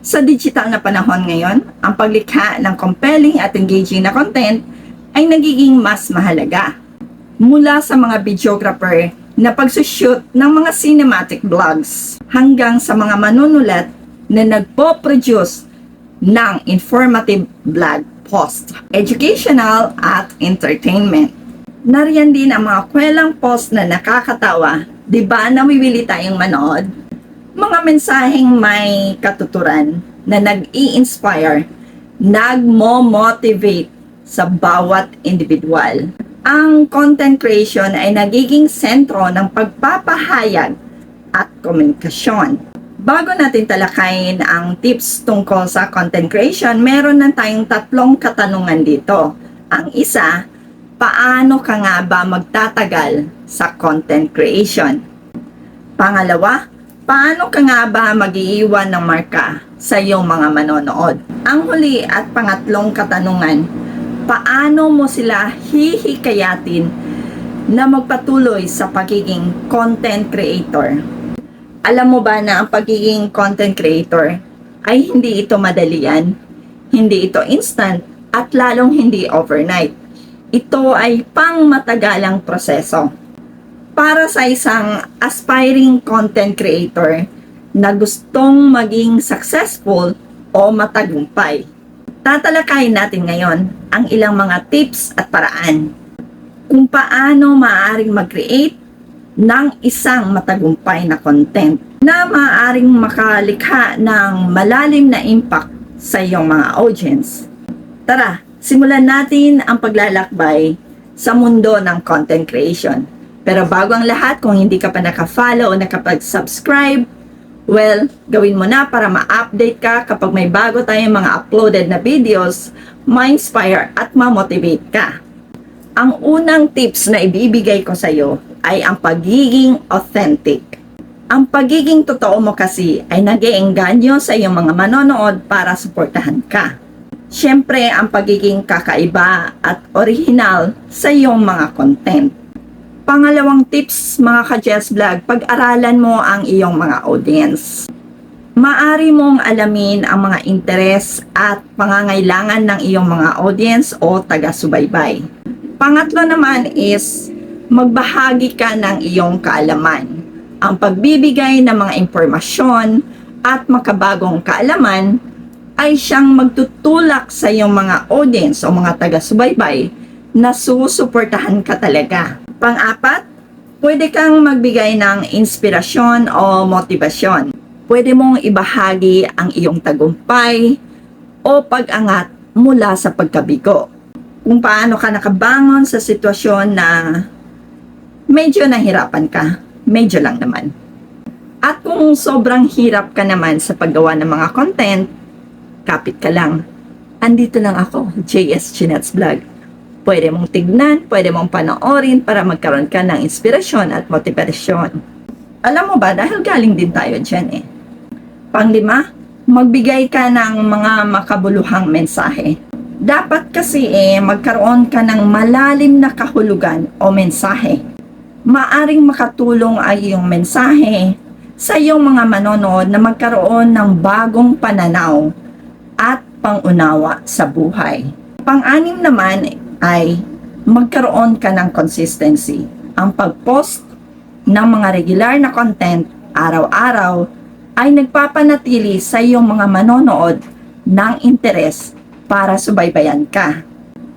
Sa digital na panahon ngayon, ang paglikha ng compelling at engaging na content ay nagiging mas mahalaga. Mula sa mga videographer na pagsushoot ng mga cinematic vlogs hanggang sa mga manunulat na nagpo-produce ng informative blog post, educational at entertainment. Nariyan din ang mga kwelang post na nakakatawa, di ba nawiwili tayong manood? Mga mensaheng may katuturan na nag-i-inspire, nagmo-motivate sa bawat individual. Ang content creation ay nagiging sentro ng pagpapahayag at komunikasyon. Bago natin talakayin ang tips tungkol sa content creation, meron na tayong tatlong katanungan dito. Ang isa, paano ka nga ba magtatagal sa content creation? Pangalawa, paano ka nga ba mag-iiwan ng marka sa iyong mga manonood? Ang huli at pangatlong katanungan, paano mo sila hihikayatin na magpatuloy sa pagiging content creator? Alam mo ba na ang pagiging content creator ay hindi ito madalian, hindi ito instant, at lalong hindi overnight. Ito ay pang matagalang proseso para sa isang aspiring content creator na gustong maging successful o matagumpay. Tatalakayin natin ngayon ang ilang mga tips at paraan kung paano maaaring mag-create ng isang matagumpay na content na maaaring makalikha ng malalim na impact sa iyong mga audience. Tara, simulan natin ang paglalakbay sa mundo ng content creation. Pero bago ang lahat, kung hindi ka pa naka-follow o nakapag-subscribe, well, gawin mo na para ma-update ka kapag may bago tayong mga uploaded na videos, ma-inspire at ma-motivate ka. Ang unang tips na ibibigay ko sa iyo ay ang pagiging authentic. Ang pagiging totoo mo kasi ay nag sa iyong mga manonood para suportahan ka. Siyempre, ang pagiging kakaiba at original sa iyong mga content. Pangalawang tips mga ka-Jess Vlog, pag-aralan mo ang iyong mga audience. Maari mong alamin ang mga interes at pangangailangan ng iyong mga audience o taga-subaybay. Pangatlo naman is magbahagi ka ng iyong kaalaman. Ang pagbibigay ng mga impormasyon at makabagong kaalaman ay siyang magtutulak sa iyong mga audience o mga taga-subaybay na susuportahan ka talaga. Pang-apat, pwede kang magbigay ng inspirasyon o motibasyon. Pwede mong ibahagi ang iyong tagumpay o pag-angat mula sa pagkabigo. Kung paano ka nakabangon sa sitwasyon na medyo nahirapan ka, medyo lang naman. At kung sobrang hirap ka naman sa paggawa ng mga content, kapit ka lang. Andito lang ako, JS Chinets Vlog. Pwede mong tignan, pwede mong panoorin para magkaroon ka ng inspirasyon at motivasyon. Alam mo ba, dahil galing din tayo dyan eh. Panglima, magbigay ka ng mga makabuluhang mensahe. Dapat kasi eh, magkaroon ka ng malalim na kahulugan o mensahe. Maaring makatulong ay iyong mensahe sa iyong mga manonood na magkaroon ng bagong pananaw at pangunawa sa buhay. Pang-anim naman ay magkaroon ka ng consistency. Ang pag-post ng mga regular na content araw-araw ay nagpapanatili sa iyong mga manonood ng interes para subaybayan ka.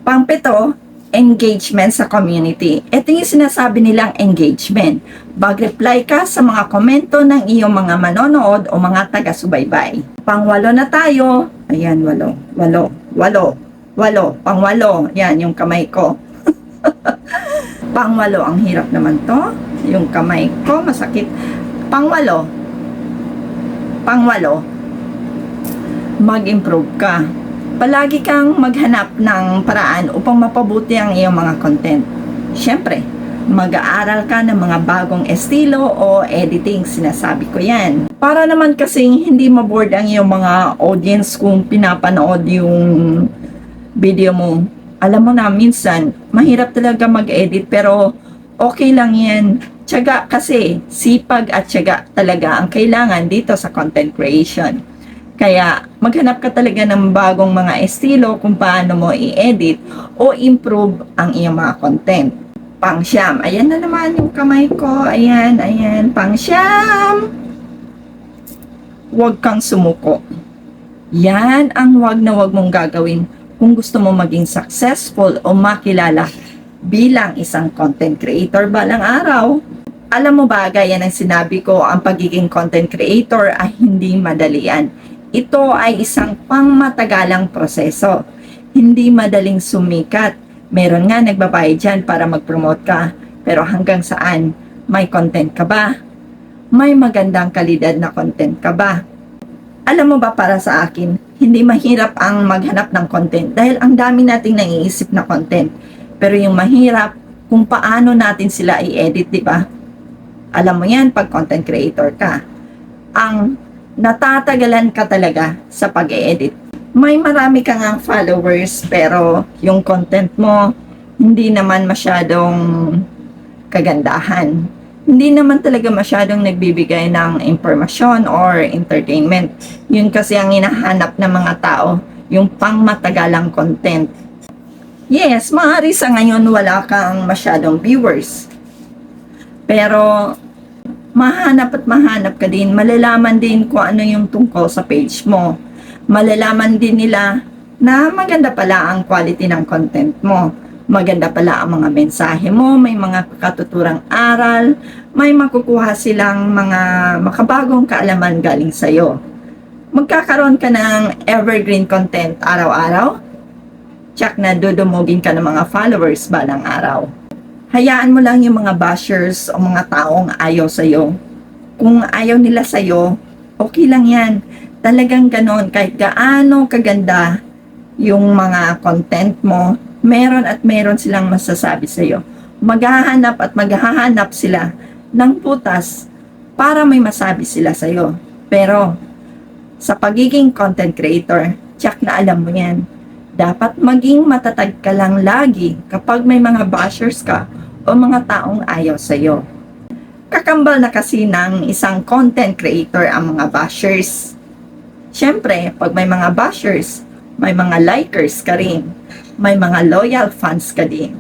Pangpito, engagement sa community. Ito yung sinasabi nilang engagement. Mag-reply ka sa mga komento ng iyong mga manonood o mga taga-subaybay. Pangwalo na tayo. Ayan, walo. Walo. Walo. Walo. Pangwalo. Yan, yung kamay ko. Pangwalo. Ang hirap naman to. Yung kamay ko, masakit. Pangwalo. Pangwalo. Mag-improve ka palagi kang maghanap ng paraan upang mapabuti ang iyong mga content. Siyempre, mag-aaral ka ng mga bagong estilo o editing, sinasabi ko yan. Para naman kasing hindi maboard ang iyong mga audience kung pinapanood yung video mo. Alam mo na, minsan, mahirap talaga mag-edit pero okay lang yan. Tiyaga kasi, sipag at tiyaga talaga ang kailangan dito sa content creation. Kaya maghanap ka talaga ng bagong mga estilo kung paano mo i-edit o improve ang iyong mga content. Pangsyam. Ayan na naman yung kamay ko. Ayan, ayan. Pangsyam. Huwag kang sumuko. Yan ang wag na wag mong gagawin kung gusto mo maging successful o makilala bilang isang content creator balang araw. Alam mo ba, gaya ng sinabi ko, ang pagiging content creator ay hindi madalian. Ito ay isang pangmatagalang proseso. Hindi madaling sumikat. Meron nga nagbabayad dyan para mag-promote ka. Pero hanggang saan? May content ka ba? May magandang kalidad na content ka ba? Alam mo ba para sa akin, hindi mahirap ang maghanap ng content dahil ang dami nating naiisip na content. Pero yung mahirap, kung paano natin sila i-edit, di ba? Alam mo yan pag content creator ka. Ang natatagalan ka talaga sa pag-edit. May marami ka nga followers pero yung content mo hindi naman masyadong kagandahan. Hindi naman talaga masyadong nagbibigay ng impormasyon or entertainment. Yun kasi ang hinahanap ng mga tao, yung pangmatagalang content. Yes, maaari sa ngayon wala kang masyadong viewers. Pero mahanap at mahanap ka din, malalaman din kung ano yung tungkol sa page mo. Malalaman din nila na maganda pala ang quality ng content mo. Maganda pala ang mga mensahe mo, may mga katuturang aral, may makukuha silang mga makabagong kaalaman galing sa'yo. Magkakaroon ka ng evergreen content araw-araw, tsak na dudumugin ka ng mga followers balang araw hayaan mo lang yung mga bashers o mga taong ayaw sa'yo. Kung ayaw nila sa'yo, okay lang yan. Talagang ganon, kahit gaano kaganda yung mga content mo, meron at meron silang masasabi sa'yo. Maghahanap at maghahanap sila ng putas para may masabi sila sa'yo. Pero, sa pagiging content creator, tsak na alam mo yan. Dapat maging matatag ka lang lagi kapag may mga bashers ka o mga taong ayaw sa'yo. Kakambal na kasi ng isang content creator ang mga bashers. Siyempre, pag may mga bashers, may mga likers ka rin. May mga loyal fans ka din.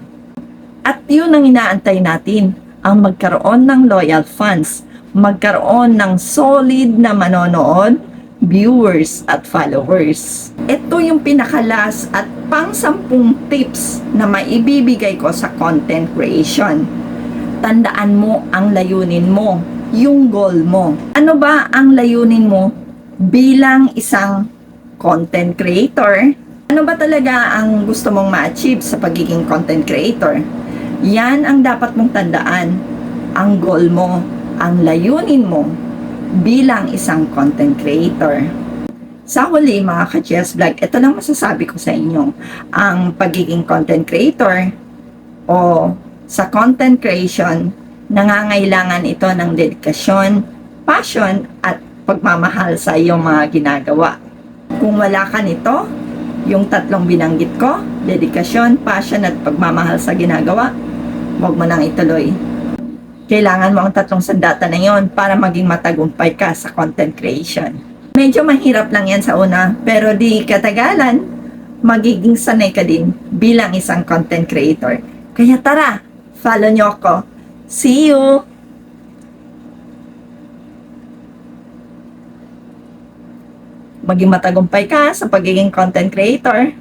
At yun ang inaantay natin, ang magkaroon ng loyal fans, magkaroon ng solid na manonood, viewers at followers. Ito yung pinakalas at pang sampung tips na maibibigay ko sa content creation. Tandaan mo ang layunin mo, yung goal mo. Ano ba ang layunin mo bilang isang content creator? Ano ba talaga ang gusto mong ma-achieve sa pagiging content creator? Yan ang dapat mong tandaan. Ang goal mo, ang layunin mo bilang isang content creator. Sa huli mga ka-Jess Vlog, ito lang masasabi ko sa inyo. Ang pagiging content creator o sa content creation, nangangailangan ito ng dedikasyon, passion, at pagmamahal sa iyong mga ginagawa. Kung wala ka nito, yung tatlong binanggit ko, dedikasyon, passion, at pagmamahal sa ginagawa, huwag mo nang ituloy kailangan mo ang tatlong sandata na yon para maging matagumpay ka sa content creation. Medyo mahirap lang yan sa una, pero di katagalan, magiging sanay ka din bilang isang content creator. Kaya tara, follow nyo ako. See you! Maging matagumpay ka sa pagiging content creator.